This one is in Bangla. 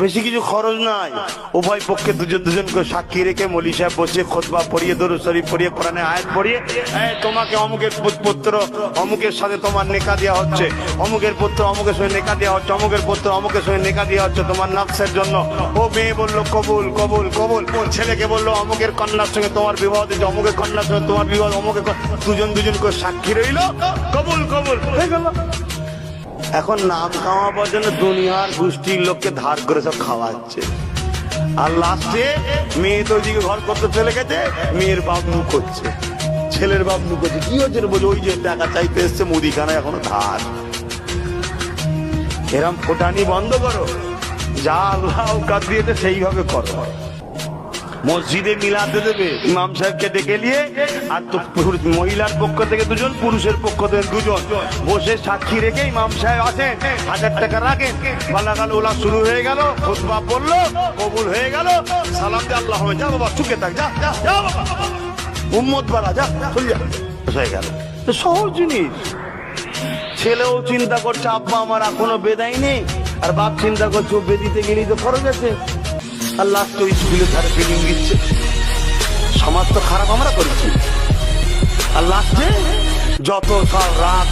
বেশি কিছু খরচ নাই। উভয় পক্ষে দুজন দুজন করে সাক্ষী রেখে মলি সাহেব বসে খোদবা পড়িয়ে দরু শরীফ পড়িয়ে, কোরআনে আয়াত পড়িয়ে তোমাকে অমুকের পুত- পুত্র, অমুকের সাথে তোমার নেকা দেওয়া হচ্ছে। অমুকের পুত্র অমুকের সঙ্গে নেকা দেওয়া হচ্ছে, অমুকের পুত্র অমুকের সঙ্গে নেকা দেওয়া হচ্ছে তোমার নকশের জন্য। ও মেয়ে বলল, কবুল কবুল কবুল। ছেলেকে বলল, অমুকের কন্যার সঙ্গে তোমার বিবাহ দিচ্ছে অমুকের কন্যার সঙ্গে তোমার বিবাহ অমুকের দুজন দুজন করে সাক্ষী রইল। কবুল কবুল। হয়ে গেল। এখন নাম কামাবার জন্য দুনিয়ার গোষ্ঠীর লোককে ধার করে সব খাওয়াচ্ছে। আর লাস্টে মেয়ে তো ওইদিকে ঘর করতে চলে গেছে, মেয়ের বাপ মুখ হচ্ছে, ছেলের বাপ মুখ হচ্ছে। কি হচ্ছে? বলছে? ওই যে টাকা চাইতে এসছে, মুদিখানা এখনও ধার। এরম ফোটানি বন্ধ করো। যা আল্লাহ কাজ দিয়েছে, সেইভাবে করো। মসজিদে মিলাতে দেবে, ইমাম সাহেবকে ডেকে নিয়ে, আর তো মহিলার পক্ষ থেকে দুজন, পুরুষের পক্ষ থেকে দুজন। বসে সাক্ষী রেখে ইমাম সাহেব আসেন, হাজার টাকা রাখেন। বালাগাল ওলা শুরু হয়ে গেল, খুতবা পড়ল, কবুল হয়ে গেল। সালাম দে আল্লাহ। যা বাবা চুকে থাক, যা যা বাবা। উম্মত বাড়া, যা হয়ে গেল। সহজ জিনিস। ছেলেও চিন্তা করছে, আব্বা, আমার এখনও বেদাই নেই। আর বাপ চিন্তা করছে বেদিতে গেলেই তো খরচ আছে। আর লাস্ট ওই স্কুলের ধারে দিচ্ছে। সমাজ তো খারাপ, আমরা করেছি। আর লাস্টে যত সব রাত